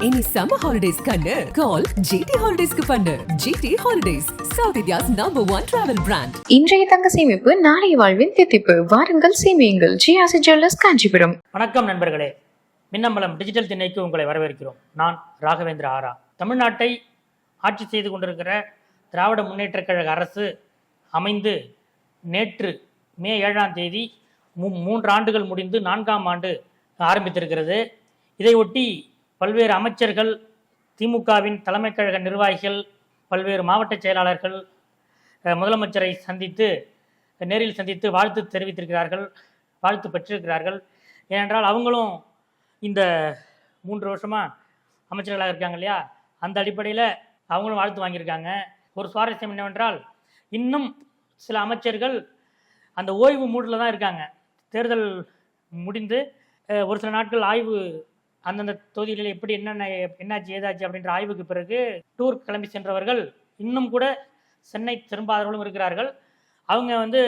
இனி summer holidays கண்ணு. கால் GT ஹாலிடேஸ்க்கு பண்ணு. GT Holidays South India's number one travel brand இன்றைய தங்க சேமிப்பு நாளைய வாழ்வின் தித்திப்பு. வாருங்கள் சேமியுங்கள். ஜிஆசி ஜுவல்லர்ஸ் காஞ்சிபுரம். வணக்கம் நண்பர்களே. மின்னம்பலம் டிஜிட்டல் திண்ணைக்கு உங்களை வரவேற்கிறோம். நான் ராகவேந்திர ஆரா. தமிழ்நாட்டை ஆட்சி செய்து கொண்டிருக்கிற திராவிட முன்னேற்றக் கழக அரசு அமைந்து நேற்று மே ஏழாம் தேதி மூ மூன்று ஆண்டுகள் முடிந்து நான்காம் ஆண்டு ஆரம்பித்திருக்கிறது. இதையொட்டி பல்வேறு அமைச்சர்கள் திமுகவின் தலைமைக் கழக நிர்வாகிகள் பல்வேறு மாவட்ட செயலாளர்கள் முதலமைச்சரை சந்தித்து நேரில் சந்தித்து வாழ்த்து தெரிவித்திருக்கிறார்கள் வாழ்த்து பெற்றிருக்கிறார்கள். ஏனென்றால் அவங்களும் இந்த மூன்று வருஷமாக அமைச்சர்களாக இருக்காங்க இல்லையா? அந்த அடிப்படையில் அவங்களும் வாழ்த்து வாங்கியிருக்காங்க. ஒரு சுவாரஸ்யம் என்னவென்றால் இன்னும் சில அமைச்சர்கள் அந்த ஓய்வு மூடில் தான் இருக்காங்க. தேர்தல் முடிந்து ஒரு சில நாட்கள் ஆய்வு அந்தந்த தொகுதிகளில் எப்படி என்னென்ன என்னாச்சு ஏதாச்சு அப்படின்ற ஆய்வுக்கு பிறகு டூர் கிளம்பி சென்றவர்கள் இன்னும் கூட சென்னை திரும்பாதவர்களும் இருக்கிறார்கள். அவங்க வந்து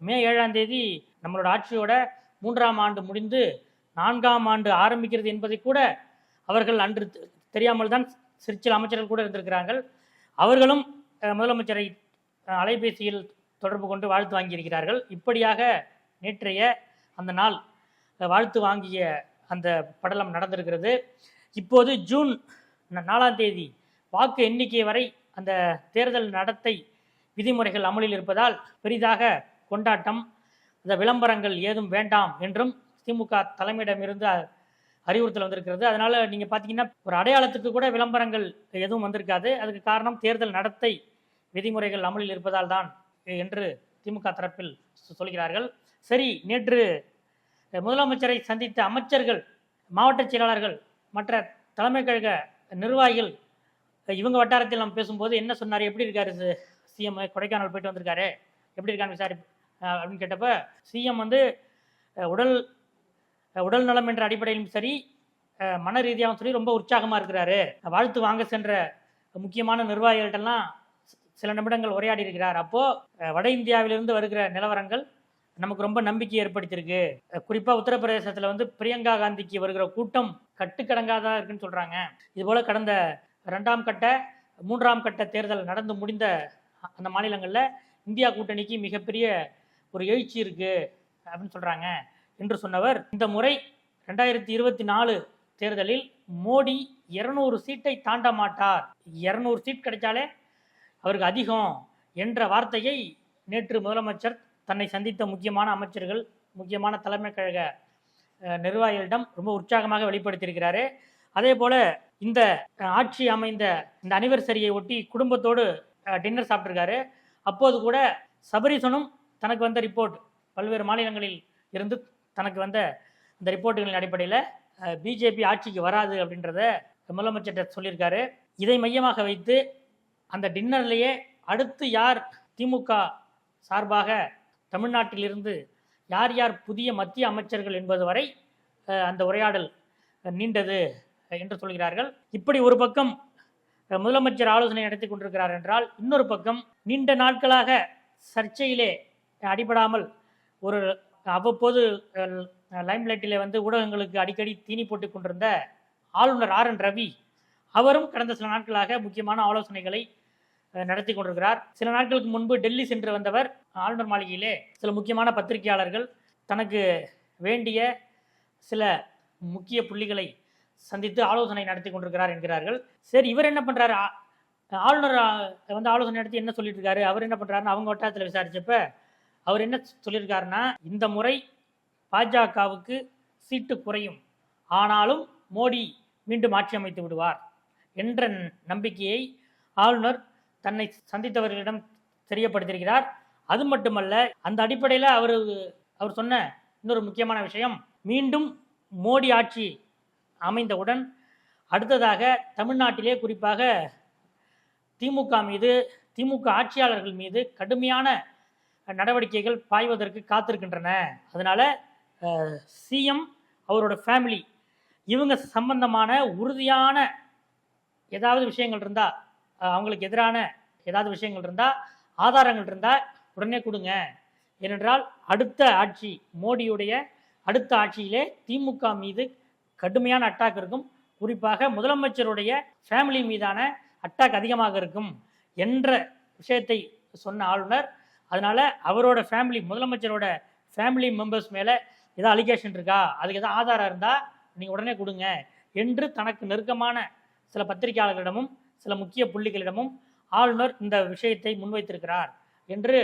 மே ஏழாம் தேதி நம்மளோட ஆட்சியோட மூன்றாம் ஆண்டு முடிந்து நான்காம் ஆண்டு ஆரம்பிக்கிறது என்பதை கூட அவர்கள் அன்று தெரியாமல் தான் சிறிச்சில் சில அமைச்சர்கள் கூட இருந்திருக்கிறார்கள். அவர்களும் முதலமைச்சரை அலைபேசியில் தொடர்பு கொண்டு வாழ்த்து வாங்கியிருக்கிறார்கள். இப்படியாக நேற்றைய அந்த நாள் வாழ்த்து வாங்கிய அந்த படலம் நடந்திருக்கிறது. இப்போது ஜூன் நாலாம் தேதி வாக்கு எண்ணிக்கை வரை அந்த தேர்தல் நடத்தை விதிமுறைகள் அமலில் இருப்பதால் பெரிதாக கொண்டாட்டம் அந்த விளம்பரங்கள் ஏதும் வேண்டாம் என்றும் திமுக தலைமையிடமிருந்து அ- அறிவுறுத்தல் வந்திருக்கிறது. அதனால் நீங்கள் பார்த்தீங்கன்னா ஒரு அடையாளத்துக்கு கூட விளம்பரங்கள் எதுவும் வந்திருக்காது. அதுக்கு காரணம் தேர்தல் நடத்தை விதிமுறைகள் அமலில் இருப்பதால் தான் என்று திமுக தரப்பில் சொ- சொல்கிறார்கள். சரி நேற்று முதலமைச்சரை சந்தித்த அமைச்சர்கள் மாவட்ட செயலாளர்கள் மற்ற தலைமை கழக நிர்வாகிகள் இவங்க வட்டாரத்தில் நம்ம பேசும்போது என்ன சொன்னார்? எப்படி இருக்காரு சிஎம் கொடைக்கானல் போயிட்டு வந்திருக்காரு? எப்படி இருக்கான்னு விசாரி அப்படின்னு கேட்டப்ப சிஎம் வந்து உடல் உடல் நலம் என்ற அடிப்படையிலும் சரி மன ரீதியாகவும் சரி ரொம்ப உற்சாகமாக இருக்கிறாரு. வாழ்த்து வாங்க சென்ற முக்கியமான நிர்வாகிகள்கிட்டலாம் சில நிமிடங்கள் உரையாடி இருக்கிறார். அப்போ வட இந்தியாவிலிருந்து வருகிற நிலவரங்கள் நமக்கு ரொம்ப நம்பிக்கை ஏற்படுத்தியிருக்கு. குறிப்பாக உத்தரப்பிரதேசத்தில் வந்து பிரியங்கா காந்திக்கு வருகிற கூட்டம் கட்டுக்கடங்காதான் இருக்குன்னு சொல்கிறாங்க இதுபோல் கடந்த ரெண்டாம் கட்ட மூன்றாம் கட்ட தேர்தல் நடந்து முடிந்த அந்த மாநிலங்களில் இந்தியா கூட்டணிக்கு மிகப்பெரிய ஒரு எழுச்சி இருக்குது அப்படின்னு சொல்கிறாங்க என்று சொன்னவர். இந்த முறை ரெண்டாயிரத்தி இருபத்தி நாலு தேர்தலில் மோடி இருநூறு சீட்டை தாண்ட மாட்டார். இருநூறு சீட் கிடைச்சாலே அவருக்கு அதிகம் என்ற வார்த்தையை நேற்று முதலமைச்சர் தன்னை சந்தித்த முக்கியமான அமைச்சர்கள் முக்கியமான தலைமை கழக நிர்வாகிகளிடம் ரொம்ப உற்சாகமாக வெளிப்படுத்தியிருக்கிறாரு. அதே போல இந்த ஆட்சி அமைந்த இந்த அனிவர்சரியை ஒட்டி குடும்பத்தோடு டின்னர் சாப்பிட்ருக்காரு அப்போது கூட சபரீசனும் தனக்கு வந்த ரிப்போர்ட் பல்வேறு மாநிலங்களில் இருந்து தனக்கு வந்த இந்த ரிப்போர்ட்டுகளின் அடிப்படையில் பிஜேபி ஆட்சிக்கு வராது அப்படின்றத முதலமைச்சர்கிட்ட சொல்லியிருக்காரு. இதை மையமாக வைத்து அந்த டின்னர்லேயே அடுத்து யார் திமுக சார்பாக தமிழ்நாட்டிலிருந்து யார் யார் புதிய மத்திய அமைச்சர்கள் என்பது வரை அந்த உரையாடல் நீண்டது என்று சொல்கிறார்கள். இப்படி ஒரு பக்கம் முதலமைச்சர் ஆலோசனை நடத்தி கொண்டிருக்கிறார் என்றால் இன்னொரு பக்கம் நீண்ட நாட்களாக சர்ச்சையிலே அடிபடாமல் ஒரு அவ்வப்போது லைம்லைட்டிலே வந்து ஊடகங்களுக்கு அடிக்கடி தீனி போட்டுக் கொண்டிருந்த ஆளுநர் ஆர் என் ரவி அவரும் கடந்த சில நாட்களாக முக்கியமான ஆலோசனைகளை நடத்தி கொண்டிருக்கிறார். சில நாட்களுக்கு முன்பு டெல்லி சென்று வந்தவர் ஆளுநர் மாளிகையிலே சில முக்கியமான பத்திரிகையாளர்கள் தனக்கு வேண்டிய சில முக்கிய புள்ளிகளை சந்தித்து ஆலோசனை நடத்தி கொண்டிருக்கிறார் என்கிறார்கள். சரி இவர் என்ன பண்றாரு? ஆளுநர் வந்து ஆலோசனை நடத்தி என்ன சொல்லிட்டு இருக்காரு? அவர் என்ன பண்றாருன்னு அவங்க வட்டாரத்தில் விசாரிச்சப்ப அவர் என்ன சொல்லியிருக்காருன்னா இந்த முறை பாஜகவுக்கு சீட்டு குறையும். ஆனாலும் மோடி மீண்டும் ஆட்சி அமைத்து விடுவார் என்ற நம்பிக்கையை ஆளுநர் தன்னை சந்தித்தவர்களிடம் தெரியப்படுத்தியிருக்கிறார். அது மட்டுமல்ல அந்த அடிப்படையில் அவர் அவர் சொன்ன இன்னொரு முக்கியமான விஷயம் மீண்டும் மோடி ஆட்சி அமைந்தவுடன் அடுத்ததாக தமிழ்நாட்டிலே குறிப்பாக திமுக மீது திமுக ஆட்சியாளர்கள் மீது கடுமையான நடவடிக்கைகள் பாய்வதற்கு காத்திருக்கின்றன. அதனால் சிஎம் அவரோட ஃபேமிலி இவங்க சம்பந்தமான உறுதியான ஏதாவது விஷயங்கள் இருந்தால் அவங்களுக்கு எதிரான ஏதாவது விஷயங்கள் இருந்தால் ஆதாரங்கள் இருந்தால் உடனே கொடுங்க. ஏனென்றால் அடுத்த ஆட்சி மோடியுடைய அடுத்த ஆட்சியிலே திமுக மீது கடுமையான அட்டாக் இருக்கும். குறிப்பாக முதலமைச்சருடைய ஃபேமிலி மீதான அட்டாக் அதிகமாக இருக்கும் என்ற விஷயத்தை சொன்ன ஆளுநர். அதனால் அவரோட ஃபேமிலி முதலமைச்சரோட ஃபேமிலி மெம்பர்ஸ் மேலே ஏதாவது அலிகேஷன் இருக்கா? அதுக்கு ஏதாவது ஆதாரம் இருந்தால் நீங்கள் உடனே கொடுங்க என்று தனக்கு நெருக்கமான சில பத்திரிகையாளர்களிடமும் சில முக்கிய புள்ளிகளிடமும் ஆளுநர் இந்த விஷயத்தை முன்வைத்திருக்கிறார் என்று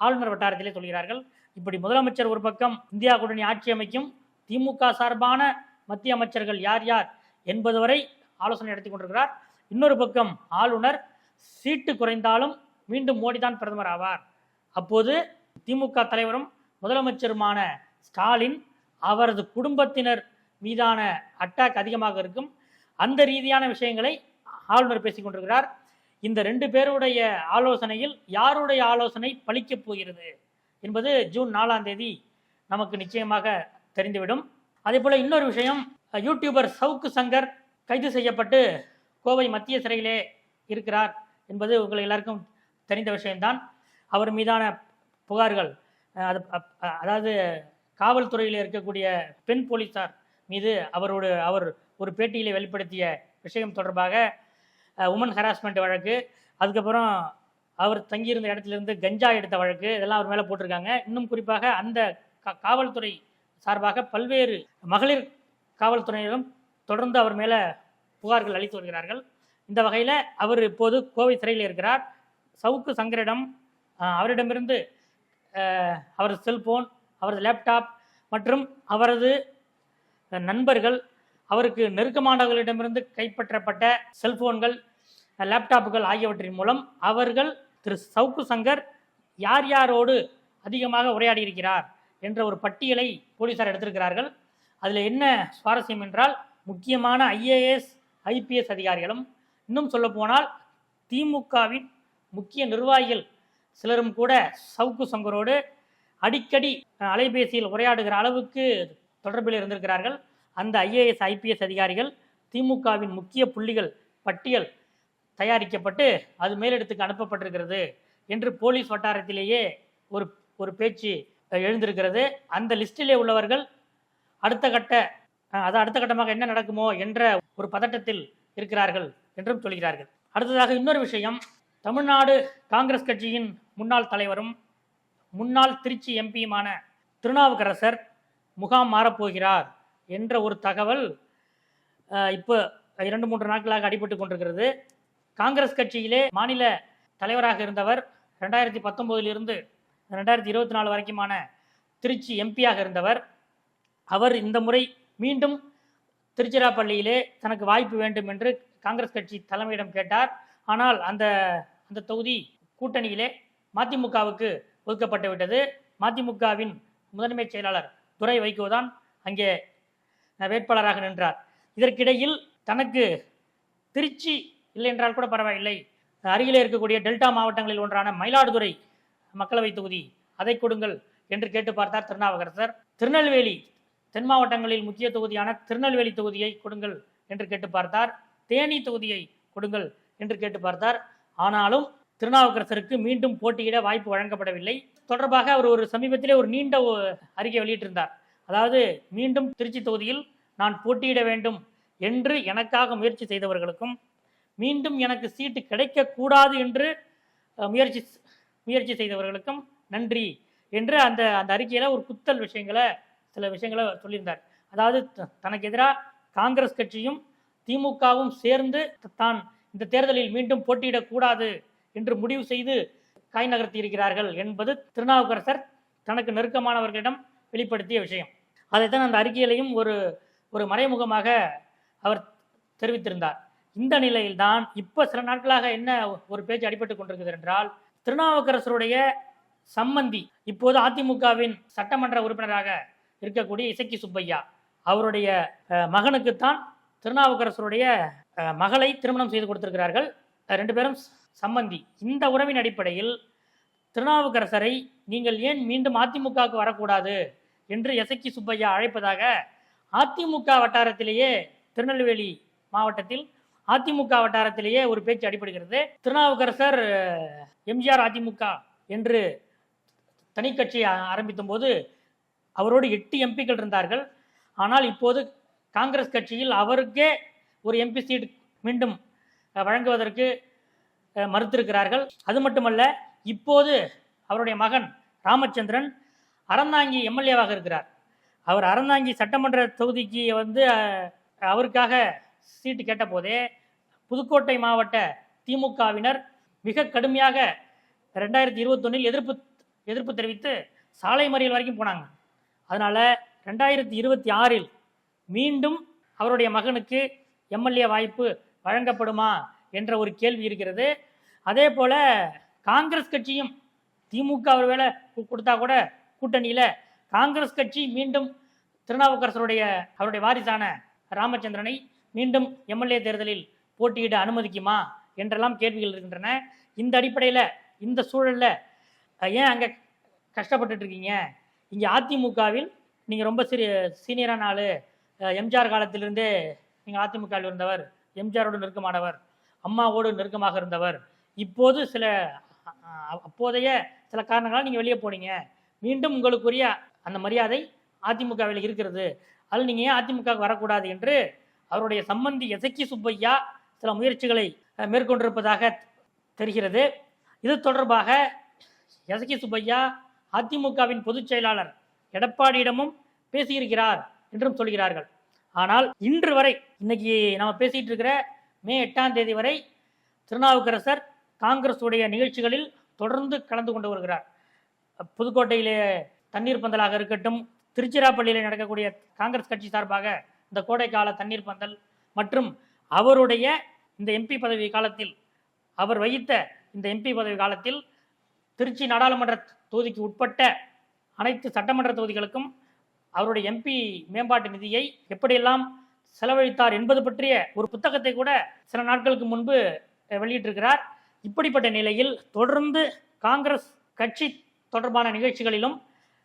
ஆளுநர் வட்டாரத்திலே சொல்கிறார்கள். இப்படி முதலமைச்சர் ஒரு பக்கம் இந்தியா கூட்டணி ஆட்சி அமைக்கும் திமுக சார்பான மத்திய அமைச்சர்கள் யார் யார் என்பது வரை ஆலோசனை நடத்தி கொண்டிருக்கிறார். இன்னொரு பக்கம் ஆளுநர் சீட்டு குறைந்தாலும் மீண்டும் மோடி தான் பிரதமர் ஆவார். அப்போது திமுக தலைவரும் முதலமைச்சருமான ஸ்டாலின் அவரது குடும்பத்தினர் மீதான அட்டாக் அதிகமாக இருக்கும். அந்த ரீதியான விஷயங்களை ஆளுநர் பேசிக் கொண்டிருக்கிறார். இந்த ரெண்டு பேருடைய ஆலோசனையில் யாருடைய ஆலோசனை பலிக்கப் போகிறது என்பது ஜூன் நாலாம் தேதி நமக்கு நிச்சயமாக தெரிந்துவிடும். அதே போல இன்னொரு விஷயம் யூடியூபர் சவுக்கு சங்கர் கைது செய்யப்பட்டு கோவை மத்திய சிறையிலே இருக்கிறார் என்பது உங்கள் எல்லாருக்கும் தெரிந்த விஷயம்தான். அவர் மீதான புகார்கள் அது அதாவது காவல்துறையில் இருக்கக்கூடிய பெண் போலீசார் மீது அவரோட அவர் ஒரு பேட்டியிலே வெளிப்படுத்திய விஷயம் தொடர்பாக உமன் ஹராஸ்மெண்ட் வழக்கு. அதுக்கப்புறம் அவர் தங்கியிருந்த இடத்துலேருந்து கஞ்சா எடுத்த வழக்கு. இதெல்லாம் அவர் மேலே போட்டிருக்காங்க. இன்னும் குறிப்பாக அந்த காவல்துறை சார்பாக பல்வேறு மகளிர் காவல்துறையினரும் தொடர்ந்து அவர் மேலே புகார்கள் அளித்து வருகிறார்கள். இந்த வகையில் அவர் இப்போது கோவை சிறையில் இருக்கிறார். சவுக்கு சங்கரிடம் அவரிடமிருந்து அவரது செல்போன் அவரது லேப்டாப் மற்றும் அவரது நண்பர்கள் அவருக்கு நெருக்கமானவர்களிடமிருந்து கைப்பற்றப்பட்ட செல்போன்கள் லேப்டாப்புகள் ஆகியவற்றின் மூலம் அவர்கள் திரு சவுக்கு சங்கர் யார் யாரோடு அதிகமாக உரையாடி இருக்கிறார் என்ற ஒரு பட்டியலை போலீசார் எடுத்திருக்கிறார்கள். அதில் என்ன சுவாரஸ்யம் என்றால் முக்கியமான ஐஏஎஸ் ஐபிஎஸ் அதிகாரிகளும் இன்னும் சொல்லப்போனால் திமுகவின் முக்கிய நிர்வாகிகள் சிலரும் கூட சவுக்கு சங்கரோடு அடிக்கடி அலைபேசியில் உரையாடுகிற அளவுக்கு தொடர்பில் இருந்திருக்கிறார்கள். அந்த ஐஏஎஸ் ஐபிஎஸ் அதிகாரிகள் திமுகவின் முக்கிய புள்ளிகள் பட்டியல் தயாரிக்கப்பட்டு அது மேலிடத்துக்கு அனுப்பப்பட்டிருக்கிறது என்று போலீஸ் வட்டாரத்திலேயே ஒரு ஒரு பேச்சு எழுந்திருக்கிறது. அந்த லிஸ்டிலே உள்ளவர்கள் அடுத்த கட்ட அது அடுத்த கட்டமாக என்ன நடக்குமோ என்ற ஒரு பதட்டத்தில் இருக்கிறார்கள் என்றும் சொல்கிறார்கள். அடுத்ததாக இன்னொரு விஷயம். தமிழ்நாடு காங்கிரஸ் கட்சியின் முன்னாள் தலைவரும் முன்னாள் திருச்சி எம்பியுமான திருநாவுக்கரசர் முகாம் மாறப்போகிறார். என்ற ஒரு தகவல் இப்போ இரண்டு மூன்று நாட்களாக அடிபட்டு கொண்டிருக்கிறது. காங்கிரஸ் கட்சியிலே மாநில தலைவராக இருந்தவர் ரெண்டாயிரத்தி பத்தொம்போதிலிருந்து ரெண்டாயிரத்தி இருபத்தி நாலு வரைக்குமான திருச்சி எம்பியாக இருந்தவர். அவர் இந்த முறை மீண்டும் திருச்சிராப்பள்ளியிலே தனக்கு வாய்ப்பு வேண்டும் என்று காங்கிரஸ் கட்சி தலைமையிடம் கேட்டார். ஆனால் அந்த அந்த தொகுதி கூட்டணியிலே மதிமுகவுக்கு ஒதுக்கப்பட்டு விட்டது. மதிமுகவின் முதன்மை செயலாளர் துரை வைகோதான் அங்கே வேட்பாளராக நின்றார். இதற்கிடையில் தனக்கு திருச்சி இல்லை என்றால் கூட பரவாயில்லை. அருகிலே இருக்கக்கூடிய டெல்டா மாவட்டங்களில் ஒன்றான மயிலாடுதுறை மக்களவை தொகுதி அதை கொடுங்கள் என்று கேட்டு பார்த்தார் திருநாவுக்கரசர். திருநெல்வேலி தென் மாவட்டங்களில் முக்கிய தொகுதியான திருநெல்வேலி தொகுதியை கொடுங்கள் என்று கேட்டு பார்த்தார். தேனி தொகுதியை கொடுங்கள் என்று கேட்டு பார்த்தார். ஆனாலும் திருநாவுக்கரசருக்கு மீண்டும் போட்டியிட வாய்ப்பு வழங்கப்படவில்லை. தொடர்பாக அவர் ஒரு சமீபத்திலே ஒரு நீண்ட அறிக்கை வெளியிட்டிருந்தார். அதாவது மீண்டும் திருச்சி தொகுதியில் நான் போட்டியிட வேண்டும் என்று எனக்காக முயற்சி செய்தவர்களுக்கும் மீண்டும் எனக்கு சீட்டு கிடைக்கக்கூடாது என்று முயற்சி முயற்சி செய்தவர்களுக்கும் நன்றி என்று அந்த அந்த அறிக்கையில் ஒரு குத்தல் விஷயங்களை சில விஷயங்களை சொல்லியிருந்தார். அதாவது த- தனக்கு எதிராக காங்கிரஸ் கட்சியும் திமுகவும் சேர்ந்து தான் இந்த தேர்தலில் மீண்டும் போட்டியிடக்கூடாது என்று முடிவு செய்து காய் நகர்த்தி இருக்கிறார்கள் என்பது திருநாவுக்கரசர் தனக்கு நெருக்கமானவர்களிடம் வெளிப்படுத்திய விஷயம். அதைத்தான் அந்த அறிக்கையிலையும் ஒரு ஒரு மறைமுகமாக அவர் தெரிவித்திருந்தார். இந்த நிலையில்தான் இப்போ சில நாட்களாக என்ன ஒரு பேச்சு அடிபட்டு கொண்டிருக்கிறது என்றால் திருநாவுக்கரசருடைய சம்மந்தி இப்போது அதிமுகவின் சட்டமன்ற உறுப்பினராக இருக்கக்கூடிய இசக்கி சுப்பையா அவருடைய மகனுக்குத்தான் திருநாவுக்கரசருடைய மகளை திருமணம் செய்து கொடுத்திருக்கிறார்கள். ரெண்டு பேரும் சம்மந்தி இந்த உறவின் அடிப்படையில் திருநாவுக்கரசரை நீங்கள் ஏன் மீண்டும் அதிமுகவுக்கு வரக்கூடாது என்று எசக்கி சுப்பையா அழைப்பதாக அதிமுக வட்டாரத்திலேயே திருநெல்வேலி மாவட்டத்தில் அதிமுக வட்டாரத்திலேயே ஒரு பேச்சு அடிபடுகிறது. திருநாவுக்கரசர் எம்ஜிஆர் அதிமுக என்று தனி கட்சி ஆரம்பித்த போது அவரோடு எட்டு எம்பிக்கள் இருந்தார்கள். ஆனால் இப்போது காங்கிரஸ் கட்சியில் அவருக்கே ஒரு எம்பி சீட் மீண்டும் வழங்குவதற்கு மறுத்திருக்கிறார்கள். அது மட்டுமல்ல இப்போது அவருடைய மகன் ராமச்சந்திரன் அறந்தாங்கி எம்எல்ஏவாக இருக்கிறார். அவர் அறந்தாங்கி சட்டமன்ற தொகுதிக்கு வந்து அவருக்காக சீட்டு கேட்டபோதே புதுக்கோட்டை மாவட்ட திமுகவினர் மிக கடுமையாக ரெண்டாயிரத்தி இருபத்தொன்னில் எதிர்ப்பு எதிர்ப்பு தெரிவித்து சாலை மறியல் வரைக்கும் போனாங்க. அதனால் ரெண்டாயிரத்தி இருபத்தி ஆறில் மீண்டும் அவருடைய மகனுக்கு எம்எல்ஏ வாய்ப்பு வழங்கப்படுமா என்ற ஒரு கேள்வி இருக்கிறது. அதே போல் காங்கிரஸ் கட்சியும் திமுக ஒரு வேலை கொடுத்தா கூட கூட்டணியில் காங்கிரஸ் கட்சி மீண்டும் திருநாவுக்கரசருடைய அவருடைய வாரிசான ராமச்சந்திரனை மீண்டும் எம்எல்ஏ தேர்தலில் போட்டியிட அனுமதிக்குமா என்றெல்லாம் கேள்விகள் இருக்கின்றன. இந்த அடிப்படையில் இந்த சூழலில் ஏன் அங்கே கஷ்டப்பட்டுட்டு இருக்கீங்க இங்கே அதிமுகவில் நீங்கள் ரொம்ப சிறிய சீனியரான ஆள். எம்ஜிஆர் காலத்திலிருந்தே நீங்கள் அதிமுகவில் இருந்தவர் எம்ஜிஆரோடு நெருக்கமானவர் அம்மாவோடு நெருக்கமாக இருந்தவர். இப்போது சில அப்போதைய சில காரணங்களால் நீங்கள் வெளியே போனீங்க. மீண்டும் உங்களுக்குரிய அந்த மரியாதை அதிமுகவில் இருக்கிறது. அதில் நீங்கள் ஏன் அதிமுகவுக்கு வரக்கூடாது என்று அவருடைய சம்பந்தி எசக்கி சுப்பையா சில முயற்சிகளை மேற்கொண்டிருப்பதாக தெரிகிறது. இது தொடர்பாக எசக்கி சுப்பையா அதிமுகவின் பொதுச் செயலாளர் எடப்பாடியிடமும் பேசியிருக்கிறார் என்றும் சொல்கிறார்கள். ஆனால் இன்று வரை இன்னைக்கு நம்ம பேசிட்டு இருக்கிற மே எட்டாம் தேதி வரை திருநாவுக்கரசர் காங்கிரஸ் உடைய நிகழ்ச்சிகளில் தொடர்ந்து கலந்து கொண்டு வருகிறார். புதுக்கோட்டையிலே தண்ணீர் பந்தலாக இருக்கட்டும் திருச்சிராப்பள்ளியில் நடக்கக்கூடிய காங்கிரஸ் கட்சி சார்பாக இந்த கோடைக்கால தண்ணீர் பந்தல் மற்றும் அவருடைய இந்த எம்பி பதவி காலத்தில் அவர் வகித்த இந்த எம்பி பதவி காலத்தில் திருச்சி நாடாளுமன்ற தொகுதிக்கு உட்பட்ட அனைத்து சட்டமன்ற தொகுதிகளுக்கும் அவருடைய எம்பி மேம்பாட்டு நிதியை எப்படியெல்லாம் செலவழித்தார் என்பது பற்றிய ஒரு புத்தகத்தை கூட சில நாட்களுக்கு முன்பு வெளியிட்டிருக்கிறார். இப்படிப்பட்ட நிலையில் தொடர்ந்து காங்கிரஸ் கட்சி தொடர்பான நிகழ்ச்சிகளிலும்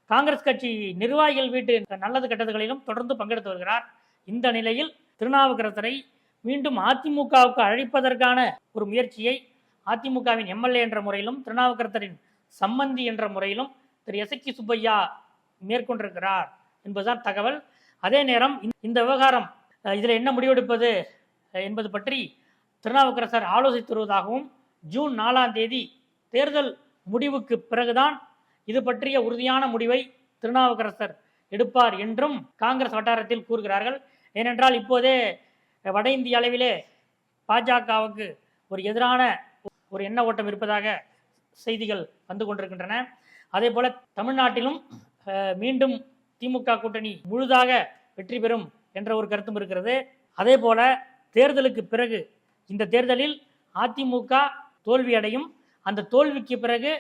காங்கிரஸ் கட்சி நிர்வாகிகள் வீட்டு நல்லது கெட்டதுகளிலும் தொடர்ந்து பங்கெடுத்து வருகிறார். இந்த நிலையில் திருநாவுக்கரசரை மீண்டும் அதிமுகவுக்கு அழைப்பதற்கான ஒரு முயற்சியை அதிமுகவின் எம்எல்ஏ என்ற முறையிலும் திருநாவுக்கரசரின் சம்பந்தி என்ற முறையிலும் திரு எசக்கி சுப்பையா மேற்கொண்டிருக்கிறார் என்பதுதான் தகவல். அதே நேரம் இந்த- இந்த விவகாரம் இதில் என்ன முடிவெடுப்பது என்பது பற்றி திருநாவுக்கரசர் ஆலோசித்து வருவதாகவும் ஜூன் நாலாம் தேதி தேர்தல் முடிவுக்கு பிறகுதான் இது பற்றிய உறுதியான முடிவை திருநாவுக்கரசர் எடுப்பார் என்றும் காங்கிரஸ் வட்டாரத்தில் கூறுகிறார்கள். ஏனென்றால் இப்போதே வட இந்திய அளவிலே பாஜகவுக்கு ஒரு எதிரான ஒரு எண்ண ஓட்டம் இருப்பதாக செய்திகள் வந்து கொண்டிருக்கின்றன. அதே போல தமிழ்நாட்டிலும் மீண்டும் திமுக கூட்டணி முழுதாக வெற்றி பெறும் என்ற ஒரு கருத்தும் இருக்கிறது. அதே போல தேர்தலுக்கு பிறகு இந்த தேர்தலில் அதிமுக தோல்வியடையும். அந்த தோல்விக்கு பிறகு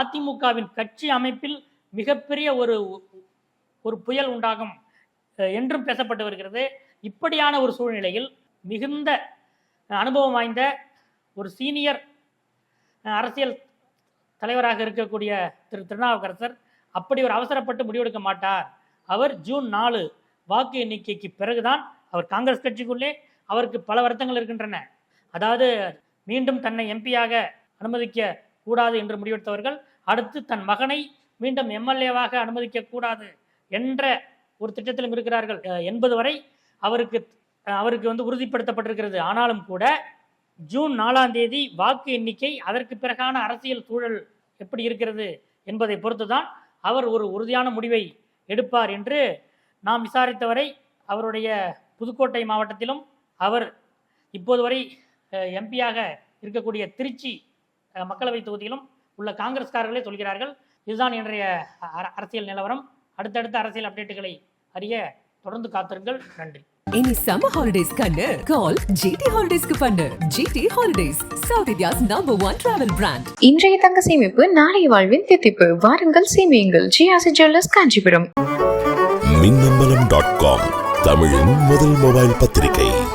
அதிமுகவின் கட்சி அமைப்பில் மிகப்பெரிய ஒரு ஒரு புயல் உண்டாகும் என்றும் பேசப்பட்டு வருகிறது. இப்படியான ஒரு சூழ்நிலையில் மிகுந்த அனுபவம் வாய்ந்த ஒரு சீனியர் அரசியல் தலைவராக இருக்கக்கூடிய திரு திருநாவுக்கரசர் அப்படி ஒரு அவசரப்பட்டு முடிவெடுக்க மாட்டார். அவர் ஜூன் நாலு வாக்கு எண்ணிக்கைக்கு பிறகுதான் அவர் காங்கிரஸ் கட்சிக்குள்ளே அவருக்கு பல வருத்தங்கள் இருக்கின்றன. அதாவது மீண்டும் தன்னை எம்பியாக அனுமதிக்க கூடாது என்று முடிவெடுத்தவர்கள் அடுத்து தன் மகனை மீண்டும் எம்எல்ஏவாக அனுமதிக்க கூடாது என்ற ஒரு திட்டத்திலும் இருக்கிறார்கள். என்பது வரை அவருக்கு அவருக்கு வந்து உறுதிப்படுத்தப்பட்டிருக்கிறது. ஆனாலும் கூட ஜூன் நாலாம் தேதி வாக்கு எண்ணிக்கை அதற்கு பிறகான அரசியல் சூழல் எப்படி இருக்கிறது என்பதை பொறுத்துதான் அவர் ஒரு உறுதியான முடிவை எடுப்பார் என்று நாம் விசாரித்தவரை அவருடைய புதுக்கோட்டை மாவட்டத்திலும் அவர் இப்போது வரை எம்பியாக இருக்கக்கூடிய திருச்சி மக்களவை தொகுதியிலும் உள்ள காங்கிரஸ்காரர்களே சொல்கிறார்கள் இதுதான் இன்றைய அரசியல் நிலவரம். அடுத்தடுத்த அரசியல் அப்டேட்டுகளை அறிய தொடர்ந்து காத்திருங்கள். நன்றி. இனி சம்மர் ஹாலிடேஸ் கண்ணு. கால் ஜிடி ஹாலிடேஸ்க்கு பண்ணு. GT Holidays South India's number one travel brand இன்றைய தங்க சேமிப்பு நாளைய வாழ்வின் தித்திப்பு. வாருங்கள் சேமியுங்கள். ஜிஆசி jewellers Kanchipuram. Minnambalam dot com தமிழின் முதல் மொபைல் பத்திரிகை.